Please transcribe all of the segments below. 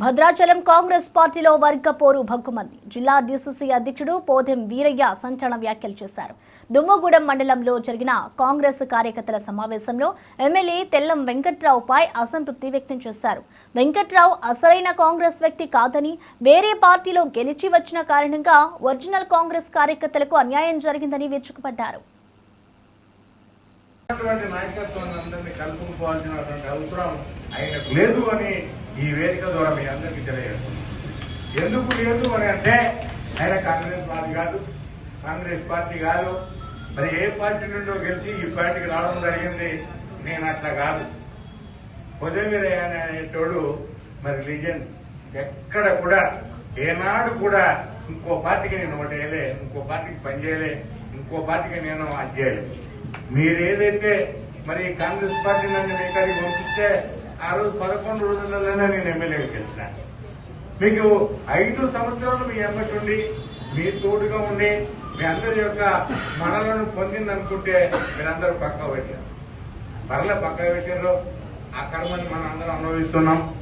భద్రాచలం కాంగ్రెస్ పార్టీలో వర్గ పోరు భగ్గుమంది. జిల్లా డీసీసీ అధ్యక్షుడు పోదెం వీరయ్య సంచలన వ్యాఖ్యలు చేశారు. దుమ్మగూడెం మండలంలో జరిగిన కాంగ్రెస్ కార్యకర్తల సమావేశంలో ఎమ్మెల్యే తెల్లం వెంకట్రావుపై అసంతృప్తి వ్యక్తం చేశారు. వెంకట్రావు అసలైన కాంగ్రెస్ వ్యక్తి కాదని వేరే పార్టీలో గెలిచి వచ్చిన కారణంగా ఒరిజినల్ కాంగ్రెస్ కార్యకర్తలకు అన్యాయం జరిగిందని విరుచుకుపడ్డారు. అవసరం లేదు అని ఈ వేదిక ద్వారా మీ అందరికీ తెలియజేస్తున్నాం ఎందుకు లేదు అని అంటే ఆయన కాంగ్రెస్ పార్టీ కాదు. కాంగ్రెస్ పార్టీ కాదు. మరి ఏ పార్టీ నుండో గెలిచి ఈ పార్టీకి రావడం జరిగింది నేను అట్లా కాదు. ఉదయవీరయ్య అనేటోడు మరి రిజన్ ఎక్కడ కూడా ఏనాడు కూడా ఇంకో పార్టీకి నేను ఒకటి వేయలే ఇంకో పార్టీకి పనిచేయలే ఇంకో పార్టీకి నేను అది చేయలే. మీరు ఏదైతే మరి కాంగ్రెస్ పార్టీ నన్ను మీ కాడికి పంపిస్తే ఆ రోజు పదకొండు రోజులలోనే నేను ఎమ్మెల్యేకి గెలిచిన. మీకు ఐదు సంవత్సరాలు మీ ఎమ్మటి ఉండి మీ తోడుగా ఉండి మీ అందరి యొక్క మనలను పొందిందనుకుంటే మీరందరూ పక్క పెట్టారు. పర్లే పక్క పెట్టారు. ఆ కర్మని మనం అందరం అనుభవిస్తున్నాం.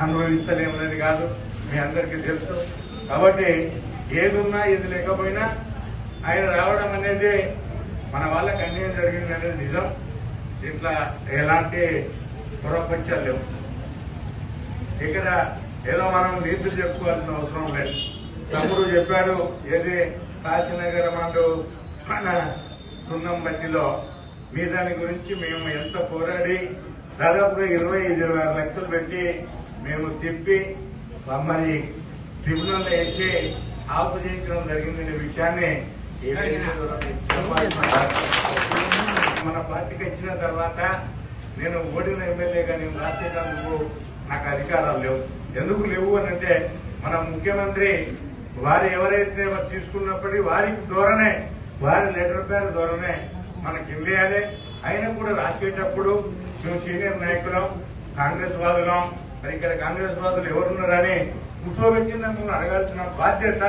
అనుభవిస్తలేమనేది కాదు. మీ అందరికీ తెలుసు. కాబట్టి ఏదున్నా ఏది లేకపోయినా ఆయన రావడం అనేది మన వాళ్ళకి అన్యాయం జరిగింది అనేది నిజం. ఇట్లా ఎలాంటి పురపంచాలు. లేవు ఇక్కడ ఏదో మనం నీతులు చెప్పుకోవాల్సిన అవసరం లేదు. తమ్ముడు చెప్పాడు ఏది కాశీనగర్ మండు మన సున్నం బట్టిలో మీ దాని గురించి మేము ఎంత పోరాడి దాదాపుగా ఇరవై ఐదు ఇరవై ఆరు లక్షలు పెట్టి మేము తిప్పి మరి ట్రిబ్యునల్ వేసి ఆపు చేయించడం జరిగిందనే విషయాన్ని. మన పార్టీకి వచ్చిన తర్వాత నేను ఓడిన ఎమ్మెల్యేగా నేను రాసేటందుకు నాకు అధికారాలు లేవు. ఎందుకు లేవు అని అంటే మన ముఖ్యమంత్రి వారు ఎవరైతే తీసుకున్నప్పటికీ వారి ధోరణే వారి లెటర్ ప్యాన్ ధోరణే మనకి ఇవ్వాలి అయినా కూడా రాసేటప్పుడు మేము సీనియర్ నాయకులం కాంగ్రెస్ వాదులం. మరి ఇక్కడ కాంగ్రెస్ వాదులు ఎవరున్నారని కూర్చోబెట్టినందుకు అడగాల్సిన బాధ్యత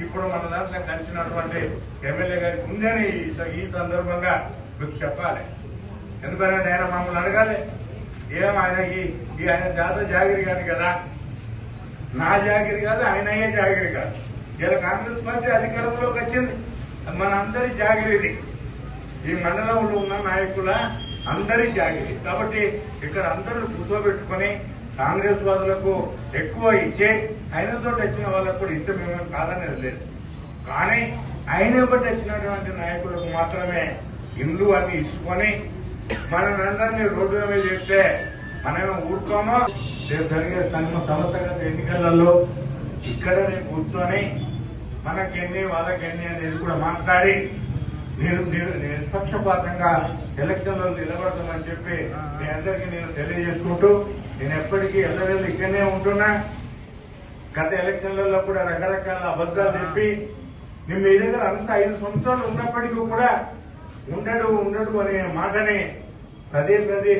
ఇప్పుడు మన దాంట్లో కలిసినటువంటి ఎమ్మెల్యే గారికి ఉందని ఈ- ఈ సందర్భంగా మీకు చెప్పాలి. ఎందుకంటే ఆయన మమ్మల్ని అడగాలి? ఏం ఆయన ఈ- ఈ ఆయన జాత జాగిరి కాదు కదా. నా జాగిరి కాదు ఆయన అయ్యే జాగిరి కాదు. ఇలా కాంగ్రెస్ పార్టీ అధికారంలోకి వచ్చింది. మన అందరి జాగిరి ఈ మండలంలో ఉన్న నాయకుల అందరి జాగిరి. కాబట్టి ఇక్కడ అందరూ కూర్చోబెట్టుకుని కాంగ్రెస్ వాదులకు ఎక్కువ ఇచ్చే ఆయనతో వచ్చిన వాళ్ళకు కూడా ఇష్టం మేము కాదనేది లేదు. కానీ ఆయన బట్టి వచ్చినటువంటి నాయకులకు మాత్రమే ఇండ్లు అన్ని ఇసుకొని మనందరినీ రోడ్డు మీద చెప్తే మనమేమో ఊరుకోమో? రేపు జరిగే సంఘ సంస్థగత ఎన్నికలలో ఇక్కడ నేను కూర్చొని మనకెన్ని వాళ్ళకెన్ని అనేది కూడా మాట్లాడి నేను నేను నిష్పక్షపాతంగా ఎలక్షన్లో నిలబడతామని చెప్పి మీ అందరికీ నేను తెలియజేసుకుంటూ నేను ఎప్పటికీ ఎల్లవేళ్ళు ఇక్కడనే ఉంటున్నా. గత ఎలక్షన్లలో కూడా రకరకాల అబద్దాలు చెప్పి నేను మీ దగ్గర అంత ఐదు సంవత్సరాలు ఉన్నప్పటికీ కూడా ఉండడు ఉండడు అనే మాటని పదే పదే